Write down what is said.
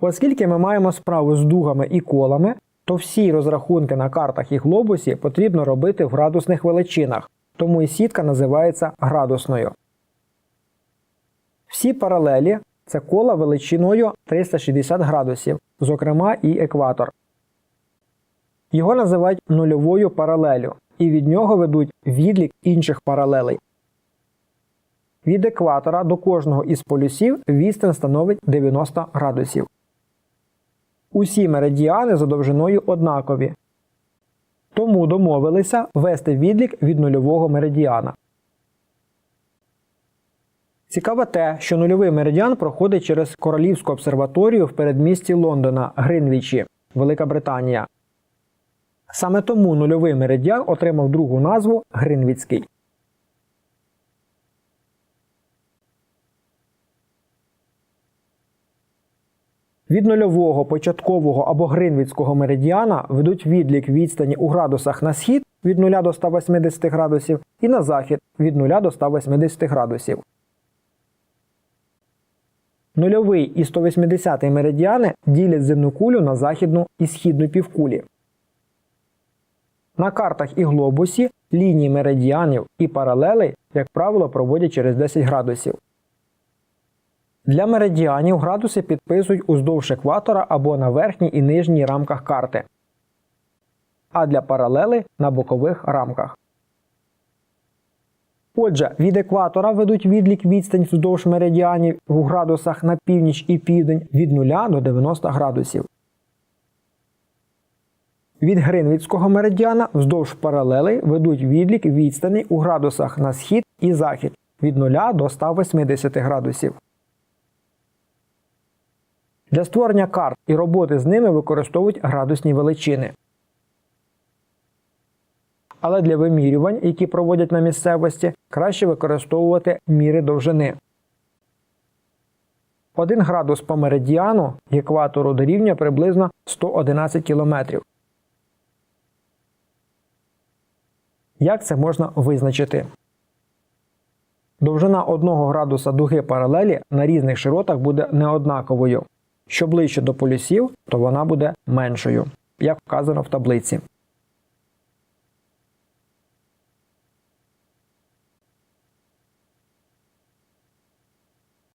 Оскільки ми маємо справу з дугами і колами, то всі розрахунки на картах і глобусі потрібно робити в градусних величинах, тому і сітка називається градусною. Всі паралелі це кола величиною 360 градусів, зокрема і екватор. Його називають нульовою паралелю, і від нього ведуть відлік інших паралелей. Від екватора до кожного із полюсів відстань становить 90 градусів. Усі меридіани за довжиною однакові. Тому домовилися ввести відлік від нульового меридіана. Цікаво те, що нульовий меридіан проходить через Королівську обсерваторію в передмісті Лондона Гринвічі, Велика Британія. Саме тому нульовий меридіан отримав другу назву Гринвіцький. Від нульового початкового або гринвіцького меридіана ведуть відлік відстані у градусах на схід від 0 до 180 градусів і на захід від 0 до 180 градусів. Нульовий і 180 меридіани ділять земну кулю на західну і східну півкулі. На картах і глобусі лінії меридіанів і паралелей, як правило, проводять через 10 градусів. Для меридіанів градуси підписують уздовж екватора або на верхній і нижній рамках карти, а для паралели на бокових рамках. Отже, від екватора ведуть відлік відстань вздовж меридіанів у градусах на північ і південь від 0 до 90 градусів. Від Гринвіцького меридіана вздовж паралелей ведуть відлік відстані у градусах на схід і захід від 0 до 180 градусів. Для створення карт і роботи з ними використовують градусні величини. Але для вимірювань, які проводять на місцевості, краще використовувати міри довжини. 1 градус по меридіану екватору дорівнює приблизно 111 км. Як це можна визначити? Довжина 1 градуса дуги паралелі на різних широтах буде неоднаковою. Що ближче до полюсів, то вона буде меншою, як вказано в таблиці.